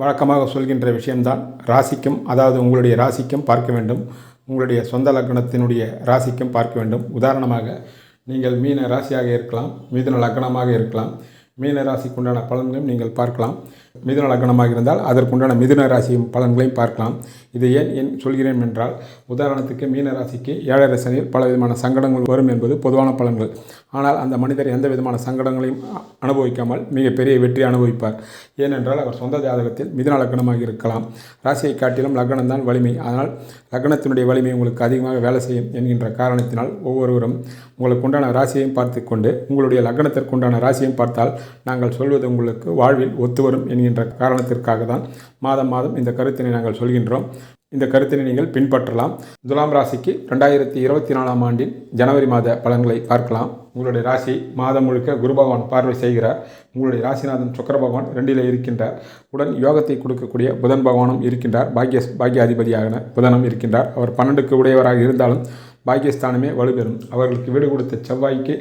வழக்கமாக சொல்கின்ற விஷயம்தான் ராசிக்கும் அதாவது உங்களுடைய ராசிக்கும் பார்க்க வேண்டும். உங்களுடைய சொந்த லக்னத்தினுடைய ராசிக்கும் பார்க்க வேண்டும். உதாரணமாக நீங்கள் மீன ராசியாக இருக்கலாம் மிதுன லக்னமாக இருக்கலாம். மீன ராசிக்குண்டான பலன்களையும் நீங்கள் பார்க்கலாம். மிதுன லக்னமாக இருந்தால் அதற்குண்டான மிதுன ராசியும் பலன்களையும் பார்க்கலாம். இதை ஏன் ஏன் சொல்கிறேன் என்றால் உதாரணத்துக்கு மீன ராசிக்கு ஏழரை சனியில் பல விதமான சங்கடங்கள் வரும் என்பது பொதுவான பலன்கள். ஆனால் அந்த மனிதர் எந்த விதமான சங்கடங்களையும் அனுபவிக்காமல் மிகப்பெரிய வெற்றி அனுபவிப்பார். ஏனென்றால் அவர் சொந்த ஜாதகத்தில் மிதுன லக்னமாக இருக்கலாம். ராசியை காட்டிலும் லக்னம் தான் வலிமை. அதனால் லக்னத்தினுடைய வலிமை உங்களுக்கு அதிகமாக வேலை செய்யும் என்கின்ற காரணத்தினால் ஒவ்வொருவரும் உங்களுக்கு உண்டான ராசியையும் பார்த்து கொண்டு உங்களுடைய லக்னத்திற்குண்டான ராசியையும் பார்த்தால் நாங்கள் சொல்வது உங்களுக்கு வாழ்வில் ஒத்து வரும் என்கின்ற காரணத்திற்காக தான் மாதம் மாதம் இந்த கருத்தினை நாங்கள் சொல்கின்றோம். இந்த கருத்தினை நீங்கள் பின்பற்றலாம். துலாம் ராசிக்கு ரெண்டாயிரத்தி இருபத்தி நாலாம் ஆண்டின் ஜனவரி மாத பலன்களை பார்க்கலாம். உங்களுடைய ராசி மாதம் முழுக்க குரு பகவான் பார்வை செய்கிறார். உங்களுடைய ராசிநாதன் சுக்கர பகவான் ரெண்டிலே இருக்கின்றார். உடன் யோகத்தை கொடுக்கக்கூடிய புதன் பகவானும் இருக்கின்றார். பாக்கிய பாக்கியாதிபதியாக புதனும் இருக்கின்றார். அவர் பன்னெண்டுக்கு உடையவராக இருந்தாலும் பாக்கியஸ்தானமே வலுப்பெறும் அவர்களுக்கு வீடு கொடுத்த செவ்வாய்க்கு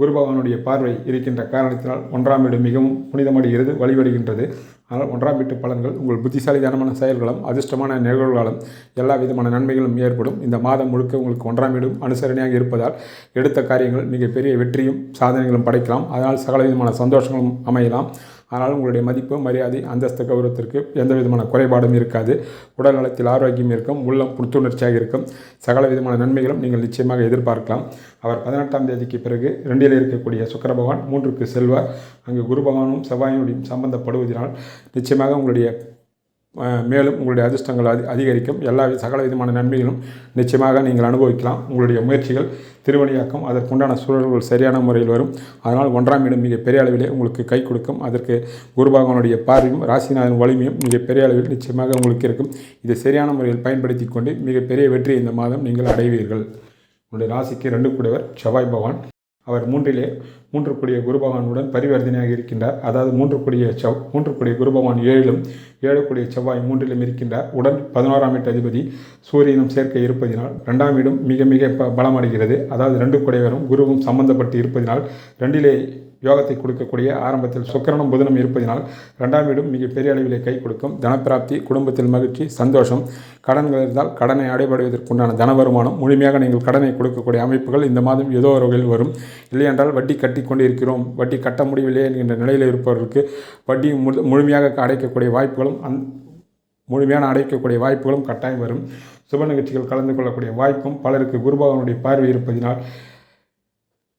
குரு பகவானுடைய பார்வை இருக்கின்ற காரணத்தினால் ஒன்றாம் வீடு மிகவும் புனிதமடைகிறது வழிபடுகின்றது. ஆனால் ஒன்றாம் வீட்டு பலன்கள் உங்கள் புத்திசாலிதனமான செயல்களும் அதிர்ஷ்டமான நிகழ்வுகளும் எல்லா விதமான நன்மைகளும் ஏற்படும். இந்த மாதம் முழுக்க உங்களுக்கு ஒன்றாம் வீடும் அனுசரணையாக இருப்பதால் எடுத்த காரியங்கள் மிகப்பெரிய வெற்றியும் சாதனைகளும் படைக்கலாம். அதனால் சகல விதமான சந்தோஷங்களும் அமையலாம். ஆனால் உங்களுடைய மதிப்பு மரியாதை அந்தஸ்து கௌரவத்திற்கு எந்த விதமான குறைபாடும் இருக்காது. உடல் நலத்தில் ஆரோக்கியம் இருக்கும் உள்ளம் புத்துணர்ச்சியாக இருக்கும். சகல விதமான நன்மைகளும் நீங்கள் நிச்சயமாக எதிர்பார்க்கலாம். அவர் பதினெட்டாம் தேதிக்கு பிறகு ரெண்டில் இருக்கக்கூடிய சுக்கர பகவான் மூன்றுக்கு செல்வார். அங்கு குரு பகவானும் செவ்வாயினுடையும் சம்பந்தப்படுவதனால் நிச்சயமாக உங்களுடைய மேலும் உங்களுடைய அதிர்ஷ்டங்கள் அதி அதிகரிக்கும். எல்லா சகல விதமான நன்மைகளும் நிச்சயமாக நீங்கள் அனுபவிக்கலாம். உங்களுடைய முயற்சிகள் திருவணியாக்கம் அதற்குண்டான சூழல்கள் சரியான முறையில் வரும். அதனால் ஒன்றாம் இடம் மிக பெரிய அளவிலே உங்களுக்கு கை கொடுக்கும். அதற்கு குருபகவானுடைய பார்வையும் ராசிநாதன் வலிமையும் மிக பெரிய அளவில் நிச்சயமாக உங்களுக்கு இருக்கும். இதை சரியான முறையில் பயன்படுத்தி கொண்டு மிகப்பெரிய வெற்றி இந்த மாதம் நீங்கள் அடைவீர்கள். உங்களுடைய ராசிக்கு ரெண்டு கூடவர் செவ்வாய் பகவான். அவர் மூன்றிலே மூன்று கூடிய குருபகவானுடன் பரிவர்த்தனையாக இருக்கின்றார். அதாவது மூன்று கூடிய செவ் மூன்று கூடிய குருபகவான் ஏழிலும் ஏழு கூடிய செவ்வாய் மூன்றிலும் இருக்கின்றார். உடன் பதினோராம் வீட்டு அதிபதி சூரியனும் சேர்க்க இருப்பதினால் ரெண்டாம் வீடும் மிக மிக ப- பலமடைகிறது. அதாவது ரெண்டு குடைவரும் குருவும் சம்பந்தப்பட்டு இருப்பதினால் ரெண்டிலே யோகத்தை கொடுக்கக்கூடிய ஆரம்பத்தில் சுக்கரனும் புதனும் இருப்பதினால் ரெண்டாம் வீடும் மிக பெரிய அளவிலே கை கொடுக்கும். தனப்பிராப்தி குடும்பத்தில் மகிழ்ச்சி சந்தோஷம் கடன்கள் இருந்தால் கடனை அடைபடுவதற்குண்டான தன வருமானம் முழுமையாக நீங்கள் கடனை கொடுக்கக்கூடிய அமைப்புகள் இந்த மாதம் ஏதோ ஒரு வகையில் வரும். இல்லையென்றால் வட்டி கட்டி கொண்டிருக்கிறோம். வட்டி கட்ட முடியவில்லை என்கின்ற நிலையில் இருப்பவர்களுக்கு வட்டி முழு முழுமையாக அடைக்கக்கூடிய வாய்ப்புகளும் அந் முழுமையான அடைக்கக்கூடிய வாய்ப்புகளும் கட்டாயம் வரும். சுப நிகழ்ச்சிகள் கலந்து கொள்ளக்கூடிய வாய்ப்பும் பலருக்கு குருபகவனுடைய பார்வை இருப்பதினால்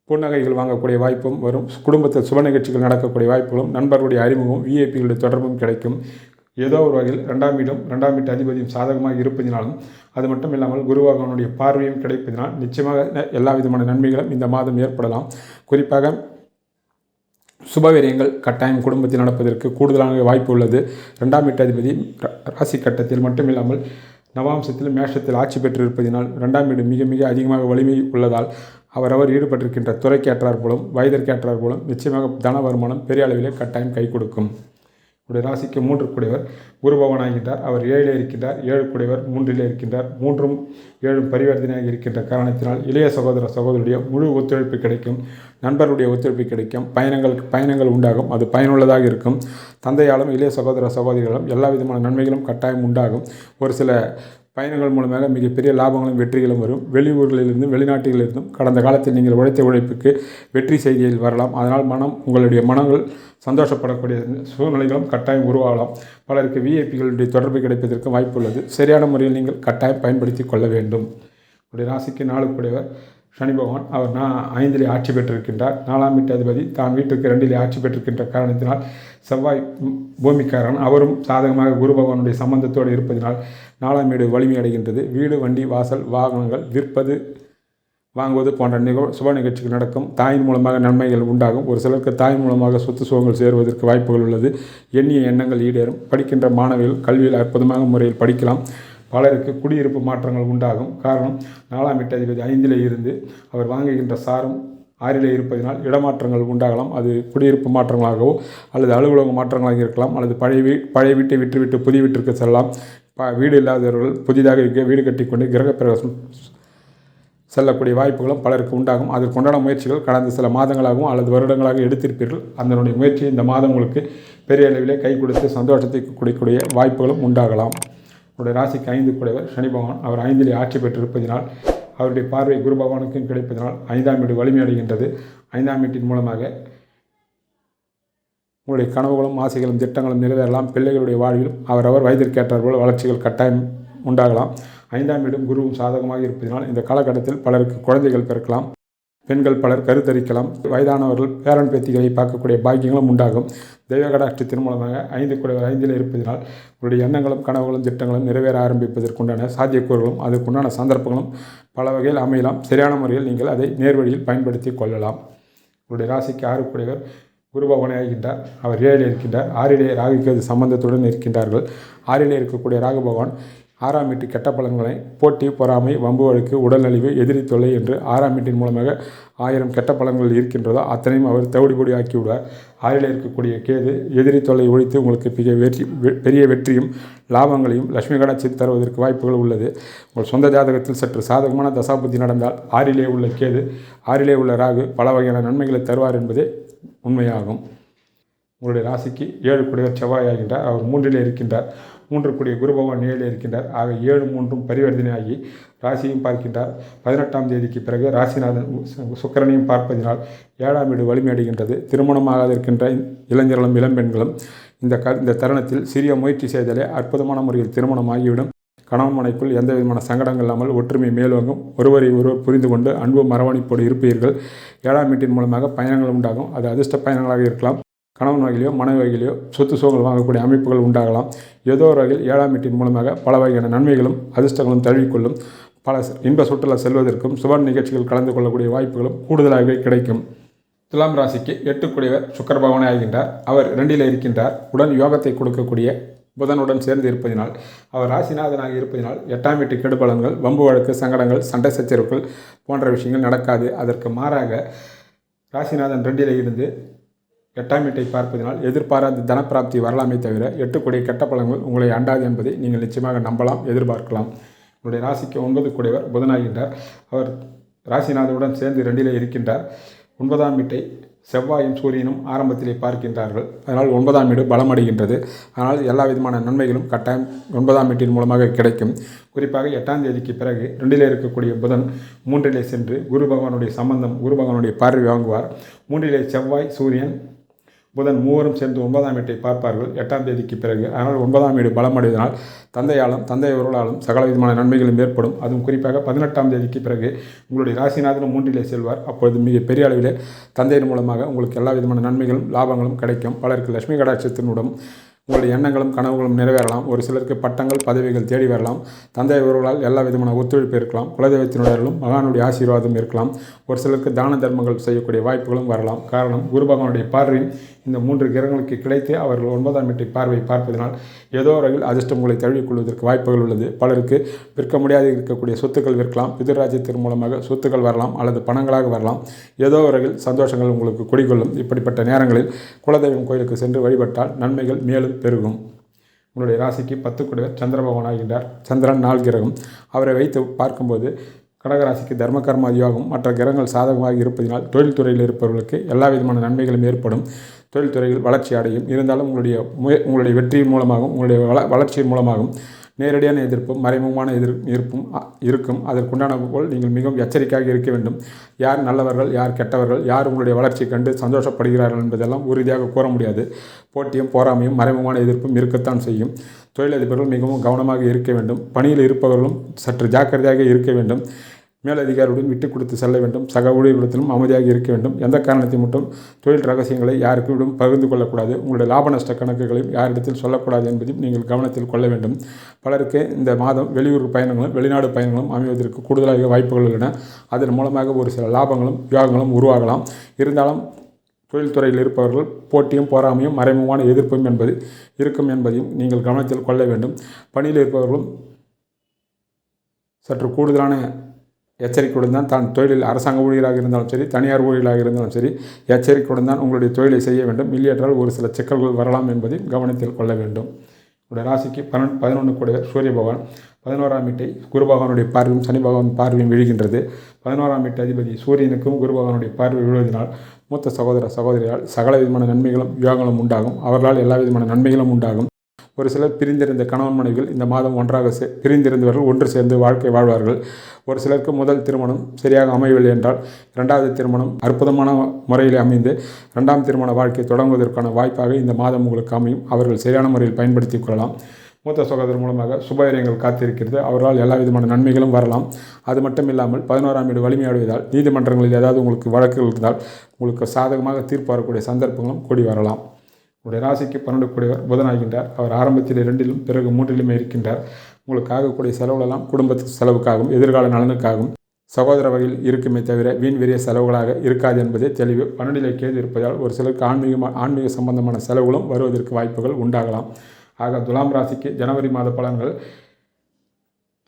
புன்னகைகள் வாங்கக்கூடிய வாய்ப்பும் வரும். குடும்பத்தில் சுப நிகழ்ச்சிகள் நடக்கக்கூடிய வாய்ப்புகளும் நண்பர்களுடைய அறிமுகம் விஐபிகளுடைய தொடர்பும் கிடைக்கும். ஏதோ ஒரு வகையில் ரெண்டாம் வீடும் ரெண்டாம் வீட்டு அதிபதியும் சாதகமாக இருப்பதினாலும் அது மட்டும் இல்லாமல் குருவாகவனுடைய பார்வையும் கிடைப்பதினால் நிச்சயமாக எல்லா விதமான நன்மைகளும் இந்த மாதம் ஏற்படலாம். குறிப்பாக சுபவீரியங்கள் கட்டாயம் குடும்பத்தில் நடப்பதற்கு கூடுதலான வாய்ப்பு உள்ளது. ரெண்டாம் வீட்டு அதிபதி ர- ராசி கட்டத்தில் மட்டுமில்லாமல் நவாம்சத்தில் மேஷத்தில் ஆட்சி பெற்றிருப்பதினால் ரெண்டாம் வீடு மிக மிக அதிகமாக வலிமை உள்ளதால் அவரவர் ஈடுபட்டிருக்கின்ற துறைக்கேற்றார் போலும் வயதிற்கேற்றார் போலும் நிச்சயமாக தன வருமானம் பெரிய அளவிலே கட்டாயம் கை கொடுக்கும். உடைய ராசிக்கு மூன்று கூடியவர். குருபவனாகின்றார் அவர் ஏழில் இருக்கின்றார் ஏழு கூடியவர் மூன்றிலே இருக்கின்றார். மூன்றும் ஏழும் பரிவர்த்தனையாக இருக்கின்ற காரணத்தினால் இளைய சகோதர சகோதரியுடைய முழு ஒத்துழைப்பு கிடைக்கும் நண்பர்களுடைய ஒத்துழைப்பு கிடைக்கும் பயணங்கள் பயணங்கள் உண்டாகும் அது பயனுள்ளதாக இருக்கும். தந்தையாலும் இளைய சகோதர சகோதரிகளும் எல்லா விதமான நன்மைகளும் கட்டாயம் உண்டாகும். ஒரு சில பயணங்கள் மூலமாக மிகப்பெரிய லாபங்களும் வெற்றிகளும் வரும். வெளியூர்களிலிருந்தும் வெளிநாட்டிலிருந்தும் கடந்த காலத்தில் நீங்கள் உழைத்த உழைப்புக்கு வெற்றி செய்தியில் வரலாம். அதனால் மனம் உங்களுடைய மனங்கள் சந்தோஷப்படக்கூடிய சூழ்நிலைகளும் கட்டாயம் உருவாகலாம். பலருக்கு விஐபிகளுடைய தொடர்பு கிடைப்பதற்கு வாய்ப்பு உள்ளது சரியான முறையில் நீங்கள் கட்டாயம் பயன்படுத்தி கொள்ள வேண்டும். உடைய ராசிக்கு நாளுக்குடையவர் சனி பகவான். அவர் நான் ஐந்திலே ஆட்சி பெற்றிருக்கின்றார். நாலாம் வீட்டு அதிபதி. தான் வீட்டுக்கு ரெண்டிலே ஆட்சி பெற்றிருக்கின்ற காரணத்தினால் செவ்வாய் பூமிக்காரன். அவரும் சாதகமாக குரு பகவானுடைய சம்பந்தத்தோடு இருப்பதினால் நாலாம் வீடு வலிமை அடைகின்றது. வீடு வண்டி வாசல் வாகனங்கள் விற்பது வாங்குவது போன்ற நிகழ் சுப நிகழ்ச்சிகள் நடக்கும். தாயின் மூலமாக நன்மைகள் உண்டாகும். ஒரு சிலருக்கு தாயின் மூலமாக சொத்து சுகங்கள் சேருவதற்கு வாய்ப்புகள் உள்ளது. எண்ணிய எண்ணங்கள் ஈடேறும். படிக்கின்ற மாணவிகள் கல்வியில் அற்புதமாக முறையில் படிக்கலாம். பலருக்கு குடியிருப்பு மாற்றங்கள் உண்டாகும். காரணம் நாலாம் எட்டு அதிபதி ஐந்திலே இருந்து அவர் வாங்குகின்ற சாரம் ஆறிலே இருப்பதினால் இடமாற்றங்கள் உண்டாகலாம். அது குடியிருப்பு மாற்றங்களாகவோ அல்லது அலுவலக மாற்றங்களாக இருக்கலாம். அல்லது பழைய வீ பழைய வீட்டை விட்டுவிட்டு புதிய வீட்டிற்கு செல்லலாம். ப வீடு இல்லாதவர்கள் புதிதாக இங்கே வீடு கட்டிக்கொண்டு கிரகப்பிரவேசம் செல்லக்கூடிய வாய்ப்புகளும் பலருக்கு உண்டாகும். அதற்குண்டான முயற்சிகள் கடந்த சில மாதங்களாகவும் அல்லது வருடங்களாக எடுத்திருப்பீர்கள். அதனுடைய முயற்சி இந்த மாதம் உங்களுக்கு பெரிய அளவிலே கை கொடுத்து சந்தோஷத்தை கொடுக்கக்கூடிய வாய்ப்புகளும் உண்டாகலாம். உங்களுடைய ராசிக்கு ஐந்து கூடையவர் சனி பகவான் அவர் ஐந்திலே ஆட்சி பெற்றிருப்பதினால் அவருடைய பார்வை குரு பகவானுக்கும் கிடைப்பதனால் ஐந்தாம் வீடு வலிமையடைகின்றது ஐந்தாம் வீட்டின் மூலமாக உங்களுடைய கனவுகளும் ஆசைகளும் திட்டங்களும் நிறைவேறலாம். பிள்ளைகளுடைய வாழ்விலும் அவரவர் வயதிற்கேற்றார் வளர்ச்சிகள் கட்டாயம் உண்டாகலாம். ஐந்தாம் இடம் குருவும் சாதகமாக இருப்பதனால் இந்த காலகட்டத்தில் பலருக்கு குழந்தைகள் பிறக்கலாம். பெண்கள் பலர் கருத்தரிக்கலாம். வயதானவர்கள் பேரன் பேத்திகளை பார்க்கக்கூடிய பாக்கியங்களும் உண்டாகும். தெய்வகடாஷ்டத்தின் மூலமாக ஐந்து குடைவர் ஐந்தில் இருப்பதனால் உங்களுடைய எண்ணங்களும் கனவுகளும் திட்டங்களும் நிறைவேற ஆரம்பிப்பதற்குண்டான சாத்தியக்கூறுகளும் அதற்குண்டான சந்தர்ப்பங்களும் பல வகையில் அமையலாம். சரியான முறையில் நீங்கள் அதை நேர்வழியில் பயன்படுத்தி கொள்ளலாம். உங்களுடைய ராசிக்கு ஆறு குடைவர் குருபவனே இருக்கின்றார் அவர் ஏழில் இருக்கின்றார். ஆறிலே ராகுக்கு சம்பந்தத்துடன் இருக்கின்றார்கள். ஆறிலே இருக்கக்கூடிய ராகு பகவான் ஆறாம் வீட்டு கெட்ட பலன்களை போட்டி பொறாமை வம்பு வழக்கு உடல்நலிவு எதிரி தொல்லை என்று ஆறாம் வீட்டின் மூலமாக ஆயிரம் கெட்ட பலன்கள் இருக்கின்றதோ அத்தனையும் அவர் தவிடி பொடி ஆக்கி ஆறில் இருக்கக்கூடிய கேது எதிரி தொல்லை ஒழித்து உங்களுக்கு மிக வெற்றி வெ- பெரிய வெற்றியும் லாபங்களையும் லட்சுமி கடாட்சி தருவதற்கு வாய்ப்புகள் உள்ளது. உங்கள் சொந்த ஜாதகத்தில் சற்று சாதகமான தசாபுத்தி நடந்தால் ஆறிலே உள்ள கேது ஆறிலே உள்ள ராகு பல வகையான நன்மைகளை தருவார் என்பதே உண்மையாகும். உங்களுடைய ராசிக்கு ஏழு குடையவர் செவ்வாய் ஆகின்றார். அவர் மூன்றிலே இருக்கின்றார். மூன்று கூடிய குரு பகவான் ஏழில் இருக்கின்றார். ஆக ஏழு மூன்றும் பரிவர்த்தனையாகி ராசியும் பார்க்கின்றார். பதினெட்டாம் தேதிக்கு பிறகு ராசிநாதன் சுக்கரனையும் பார்ப்பதினால் ஏழாம் வீடு வலிமையடைகின்றது திருமணமாகாத இருக்கின்ற இளைஞர்களும் இளம்பெண்களும் இந்த க இந்த தருணத்தில் சிறிய முயற்சி செய்தாலே அற்புதமான முறையில் திருமணம் ஆகிவிடும் கணவன் மனைக்குள் எந்த விதமான சங்கடங்கள் இல்லாமல் ஒற்றுமை மேலோங்கும். ஒருவரை ஒருவர் புரிந்து கொண்டு அன்பு மரவணைப்போடு இருப்பீர்கள். ஏழாம் வீட்டின் மூலமாக பயணங்கள் உண்டாகும். அது அதிர்ஷ்ட பயணங்களாக இருக்கலாம். கணவன் வகையிலையோ மனைவி வகையிலையோ சொத்து சுகங்கள் வாங்கக்கூடிய அமைப்புகள் உண்டாகலாம். ஏதோ ஒரு வகையில் ஏழாம் வீட்டின் மூலமாக பல வகையான நன்மைகளும் அதிர்ஷ்டங்களும் தழுவிக்கொள்ளும். பல இன்ப சுற்றுலா செல்வதற்கும் சுப நிகழ்ச்சிகள் கலந்து கொள்ளக்கூடிய வாய்ப்புகளும் கூடுதலாகவே கிடைக்கும். துலாம் ராசிக்கு எட்டுக்குடியவர் சுக்கர பகவானே ஆகின்றார். அவர் ரெண்டில் இருக்கின்றார். உடன் யோகத்தை கொடுக்கக்கூடிய புதனுடன் சேர்ந்து இருப்பதினால் அவர் ராசிநாதனாக இருப்பதினால் எட்டாம் வீட்டு கெடுபலன்கள் வம்பு வழக்கு சங்கடங்கள் சண்டை சச்சரவுகள் போன்ற விஷயங்கள் நடக்காது. அதற்கு மாறாக ராசிநாதன் ரெண்டில் இருந்து எட்டாம் வீட்டை பார்ப்பதினால் எதிர்பாராத தனப்பிராப்தி வரலாமே தவிர எட்டுக்கூடிய கெட்ட பழங்கள் உங்களை அண்டாது என்பதை நீங்கள் நிச்சயமாக நம்பலாம் எதிர்பார்க்கலாம். உங்களுடைய ராசிக்கு ஒன்பது கூடியவர் புதனாகின்றார். அவர் ராசிநாதனுடன் சேர்ந்து ரெண்டிலே இருக்கின்றார். ஒன்பதாம் வீட்டை செவ்வாயும் சூரியனும் ஆரம்பத்திலே பார்க்கின்றார்கள். அதனால் ஒன்பதாம் வீடு பலமடைகின்றது. ஆனால் எல்லா விதமான நன்மைகளும் கட்டாயம் ஒன்பதாம் வீட்டின் மூலமாக கிடைக்கும். குறிப்பாக எட்டாம் தேதிக்கு பிறகு ரெண்டிலே இருக்கக்கூடிய புதன் மூன்றிலே சென்று குரு பகவானுடைய சம்பந்தம் குரு பகவானுடைய பார்வை வாங்குவார். மூன்றிலே செவ்வாய் சூரியன் புதன் மூவரும் சேர்ந்து ஒன்பதாம் வீட்டை பார்ப்பார்கள். எட்டாம் தேதிக்கு பிறகு. அதனால் ஒன்பதாம் வீடு பலமடைவதனால் தந்தையாலும் தந்தை அவர்களாலும் சகல விதமான நன்மைகளும் ஏற்படும். அதுவும் குறிப்பாக பதினெட்டாம் தேதிக்கு பிறகு உங்களுடைய ராசிநாதனும் மூன்றிலே செல்வார். அப்பொழுது மிக பெரிய அளவிலே தந்தையின் மூலமாக உங்களுக்கு எல்லா விதமான நன்மைகளும் லாபங்களும் கிடைக்கும். பலருக்கு லட்சுமி கடாட்சத்தினுடன் உங்களுடைய எண்ணங்களும் கனவுகளும் நிறைவேறலாம். ஒரு சிலருக்கு பட்டங்கள் பதவிகள் தேடி வரலாம். தந்தை உறவுகளால் எல்லா விதமான ஒத்துழைப்பு இருக்கலாம். குலதெய்வத்தினுடையர்களும் மகானுடைய ஆசீர்வாதம் இருக்கலாம். ஒரு சிலருக்கு தான தர்மங்கள் செய்யக்கூடிய வாய்ப்புகளும் வரலாம். காரணம் குரு பகவானுடைய பார்வையும் இந்த மூன்று கிரகங்களுக்கு கிடைத்து அவர்கள் ஒன்பதாம் வீட்டை பார்வை பார்ப்பதனால் ஏதோ வகையில் அதிர்ஷ்டம் உங்களை தழுவிக்கொள்வதற்கு வாய்ப்புகள் உள்ளது. பலருக்கு விற்க முடியாது இருக்கக்கூடிய சொத்துக்கள் விற்கலாம். பிதராஜ்யத்தின் மூலமாக சொத்துக்கள் வரலாம் அல்லது பணங்களாக வரலாம். ஏதோ வகையில் சந்தோஷங்கள் உங்களுக்கு குடிகொள்ளும். இப்படிப்பட்ட நேரங்களில் குலதெய்வம் கோயிலுக்கு சென்று வழிபட்டால் நன்மைகள் மேலும் பெருகும். உங்களுடைய ராசிக்கு பத்து குடைவர் சந்திர பகவான் ஆகின்றார் சந்திரன் நாள் கிரகம். அவரை வைத்து பார்க்கும்போது கடகராசிக்கு தர்ம கர்ம யோகம் மற்ற கிரகங்கள் சாதகமாக இருப்பதினால் தொழில்துறையில் இருப்பவர்களுக்கு எல்லா விதமான நன்மைகளும் ஏற்படும். தொழில்துறையில் வளர்ச்சி அடையும். இருந்தாலும் உங்களுடைய முய உங்களுடைய வெற்றியின் மூலமாகவும் உங்களுடைய வள வளர்ச்சியின் மூலமாகவும் நேரடியான எதிர்ப்பும் மறைமுகமான எதிர் இருப்பும் இருக்கும். அதற்குண்டான போல் நீங்கள் மிகவும் எச்சரிக்கையாக இருக்க வேண்டும். யார் நல்லவர்கள் யார் கெட்டவர்கள் யார் உங்களுடைய வளர்ச்சி கண்டு சந்தோஷப்படுகிறார்கள் என்பதெல்லாம் உறுதியாக கூற முடியாது. போட்டியும் போராமையும் மறைமுகமான எதிர்ப்பும் இருக்கத்தான் செய்யும். தொழிலதிபர்கள் மிகவும் கவனமாக இருக்க வேண்டும். பணியில் இருப்பவர்களும் சற்று ஜாக்கிரதையாக இருக்க வேண்டும். மேலதிகாரியுடன் விட்டு கொடுத்து செல்ல வேண்டும். சக ஊழியர்களிடத்திலும் அமைதியாக இருக்க வேண்டும். எந்த காரணத்தை மட்டும் தொழில் ரகசியங்களை யாருக்கும் பகிர்ந்து கொள்ளக்கூடாது. உங்களுடைய லாப நஷ்ட கணக்குகளையும் யாரிடத்தில் சொல்லக்கூடாது என்பதையும் நீங்கள் கவனத்தில் கொள்ள வேண்டும். பலருக்கு இந்த மாதம் வெளியூர் பயணங்களும் வெளிநாடு பயணங்களும் அமைவதற்கு கூடுதலாக வாய்ப்புகள் உள்ளன. அதன் மூலமாக ஒரு சில லாபங்களும் யோகங்களும் உருவாகலாம். இருந்தாலும் தொழில்துறையில் இருப்பவர்கள் போட்டியும் போராமையும் மறைமுகமான எதிர்ப்பும் என்பது இருக்கும் என்பதையும் நீங்கள் கவனத்தில் கொள்ள வேண்டும். பணியில் இருப்பவர்களும் சற்று கூடுதலான எச்சரிக்கையுடன் தான் தான் தொழிலில் அரசாங்க ஊழியராக இருந்தாலும் சரி தனியார் ஊழியராக இருந்தாலும் சரி எச்சரிக்கையுடன் தான் உங்களுடைய தொழிலை செய்ய வேண்டும். இல்லையென்றால் ஒரு சில சிக்கல்கள் வரலாம் என்பதையும் கவனத்தில் கொள்ள வேண்டும். உங்களுடைய ராசிக்கு பன்னெண்டு பதினொன்று கூட சூரிய பகவான் பதினோராம் வீட்டை குரு பகவானுடைய பார்வையும் சனி பகவான் பார்வையும் விழுகின்றது. பதினோராம் வீட்டு அதிபதி சூரியனுக்கும் குரு பகவானுடைய பார்வை விழுவதினால் மூத்த சகோதர சகோதரியால் சகல விதமான நன்மைகளும் யோகங்களும் உண்டாகும். அவர்களால் எல்லா விதமான நன்மைகளும் உண்டாகும். ஒரு சிலர் பிரிந்திருந்த கணவன் மனைவிகள் இந்த மாதம் ஒன்றாக சே பிரிந்திருந்தவர்கள் ஒன்று சேர்ந்து வாழ்க்கை வாழ்வார்கள். ஒரு சிலருக்கு முதல் திருமணம் சரியாக அமையவில்லை என்றால் இரண்டாவது திருமணம் அற்புதமான முறையில் அமைந்து இரண்டாம் திருமண வாழ்க்கை தொடங்குவதற்கான வாய்ப்பாக இந்த மாதம் உங்களுக்கு அமையும். அவர்கள் சரியான முறையில் பயன்படுத்திக் கொள்ளலாம். மூத்த சகோதரர் மூலமாக சுபகாரியங்கள் காத்திருக்கிறது. அவரால் எல்லா விதமான நன்மைகளும் வரலாம். அது மட்டும் இல்லாமல் பதினோராம் வீடு வலிமையாடுவதால் நீதிமன்றங்களில் ஏதாவது உங்களுக்கு வழக்குகள் இருந்தால் உங்களுக்கு சாதகமாக தீர்ப்பு வரக்கூடிய சந்தர்ப்பங்களும் கூடி வரலாம். உங்களுடைய ராசிக்கு பன்னெண்டு கூடியவர் புதனாகின்றார். அவர் ஆரம்பத்தில் இரண்டிலும் பிறகு மூன்றிலுமே இருக்கின்றார். உங்களுக்கு ஆகக்கூடிய செலவுகளெல்லாம் குடும்பத்து செலவுக்காகவும் எதிர்கால நலனுக்காகவும் சகோதர வகையில் இருக்குமே தவிர வீண் விரிய செலவுகளாக இருக்காது என்பதே தெளிவு. பன்னெண்டிலே கேது இருப்பதால் ஒரு சிலருக்கு ஆன்மீக ஆன்மீக சம்பந்தமான செலவுகளும் வருவதற்கு வாய்ப்புகள் உண்டாகலாம். ஆக துலாம் ராசிக்கு ஜனவரி மாத பலன்கள்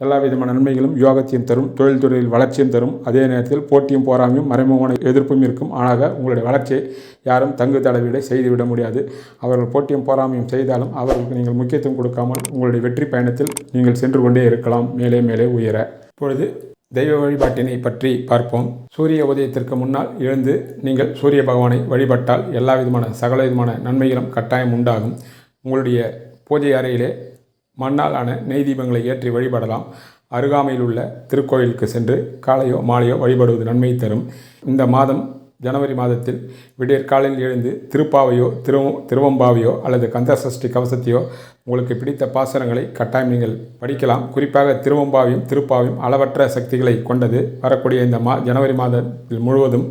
எல்லா விதமான நன்மைகளும் யோகத்தையும் தரும் தொழில் துறையில் வளர்ச்சியும் தரும். அதே நேரத்தில் போட்டியும் போராமையும் மறைமுகமான எதிர்ப்பும் இருக்கும். ஆனால் உங்களுடைய வளர்ச்சியை யாரும் தங்கு தடவிட செய்துவிட முடியாது. அவர்கள் போட்டியும் போராமையும் செய்தாலும் அவர்களுக்கு நீங்கள் முக்கியத்துவம் கொடுக்காமல் உங்களுடைய வெற்றி பயணத்தில் நீங்கள் சென்று கொண்டே இருக்கலாம். மேலே மேலே உயர. இப்பொழுது தெய்வ வழிபாட்டினை பற்றி பார்ப்போம். சூரிய உதயத்திற்கு முன்னால் எழுந்து நீங்கள் சூரிய பகவானை வழிபட்டால் எல்லா விதமான சகல விதமான நன்மைகளும் கட்டாயம் உண்டாகும். உங்களுடைய பூஜை அறையிலே மண்ணால் ஆன நெய் தீபங்களை ஏற்றி வழிபடலாம். அருகாமையில் உள்ள திருக்கோயிலுக்கு சென்று காலையோ மாலையோ வழிபடுவது நன்மை தரும். இந்த மாதம் ஜனவரி மாதத்தில் விடியற்காலையில் எழுந்து திருப்பாவையோ திரு திருவம்பாவையோ அல்லது கந்தசஷ்டி கவசத்தையோ உங்களுக்கு பிடித்த பாசனங்களை கட்டாயம் நீங்கள் படிக்கலாம். குறிப்பாக திருவம்பாவையும் திருப்பாவையும் அளவற்ற சக்திகளை கொண்டது வரக்கூடிய இந்த மா ஜனவரி மாதத்தில் முழுவதும்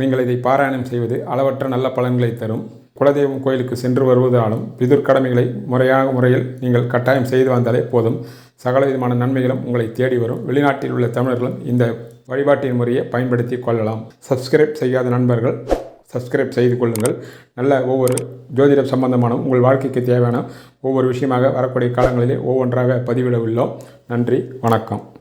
நீங்கள் இதை பாராயணம் செய்வது அளவற்ற நல்ல பலன்களை தரும். குலதெய்வம் கோயிலுக்கு சென்று வருவதாலும் பிதுர்கடமைகளை முறையாக முறையில் நீங்கள் கட்டாயம் செய்து வந்தாலே போதும். சகல விதமான நன்மைகளும் உங்களை தேடி வரும். வெளிநாட்டில் உள்ள தமிழர்களும் இந்த வழிபாட்டின் முறையை பயன்படுத்தி கொள்ளலாம். சப்ஸ்கிரைப் செய்யாத நண்பர்கள் சப்ஸ்கிரைப் செய்து கொள்ளுங்கள். நல்ல ஒவ்வொரு ஜோதிடம் சம்பந்தமான உங்கள் வாழ்க்கைக்கு தேவையான ஒவ்வொரு விஷயமாக வரக்கூடிய காலங்களிலே ஒவ்வொன்றாக பதிவிட உள்ளோம். நன்றி வணக்கம்.